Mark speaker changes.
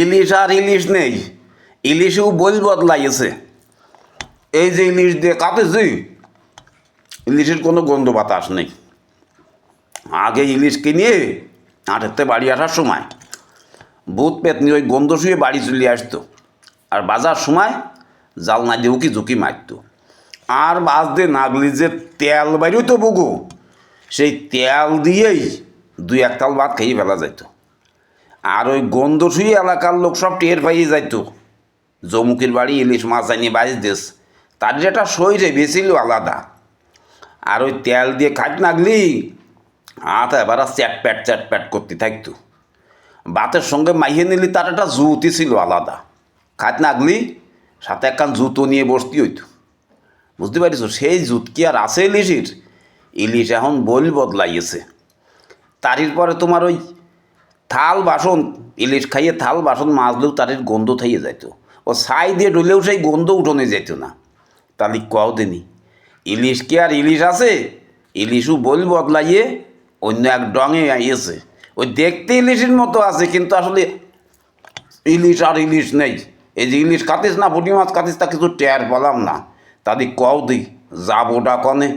Speaker 1: ইলিশ আর ইলিশ নেই। ইলিশেও বল বদলাইছে এই যে ইলিশ দিয়ে কাটেছি ইলিশের কোনো গন্ধ বাতাস নেই। আগে ইলিশ কিনে আটেরতে বাড়ি আসার সময় ভূত পেতনি ওই গন্ধ শুয়ে বাড়ি চলে আসতো আর বাজার সময় জালনা দিয়ে উকি ঝুঁকি মারতো। আর বাস দিয়ে নাগলি যে তেল বাইরেও তো বুগো, সেই তেল দিয়েই দুই একতাল ভাত খেয়ে ফেলা যাইত। আর ওই গন্ধ শুয়ে এলাকার লোক সব টের পাইয়ে যাইতো। জমুকির বাড়ি, ইলিশ মাছ আনি বাইশ দেশ। তার যেটা শরীরে বেছিল আলাদা। আর ওই তেল দিয়ে খাট নাগলি হাত এবার চ্যাটপ্যাট চ্যাটপ্যাট করতে থাকতো। বাতের সঙ্গে মাইয়ে নিলি, তার একটা জুতি ছিল আলাদা। খাট নাগলি সাথে একখান জুতো নিয়ে বসতি হইতো। বুঝতে পারিস সেই জুত কি আর আছে ইলিশের? ইলিশ এখন বল বদলাইয়েছে। তারির পরে তোমার ওই থাল বাসন, ইলিশ খাইয়ে থাল বাসন মাজলেও তারির গন্ধ থাইয়ে যাইতো। ও ছাই দিয়ে ডলেও সেই গন্ধ উঠোনে যেত না। তাহলে কও দেনি, ইলিশ কি আর ইলিশ আছে? ইলিশও বল বদলাইয়ে অন্য এক ডঙে আইয়েছে। ওই দেখতে ইলিশের মতো আছে, কিন্তু আসলে ইলিশ আর ইলিশ নেই। এই যে ইলিশ কাটিস না, পুঁটি মাছ কাটিস তা কিছু টের পেলাম না। তাদের কও দি যাবোটা কনে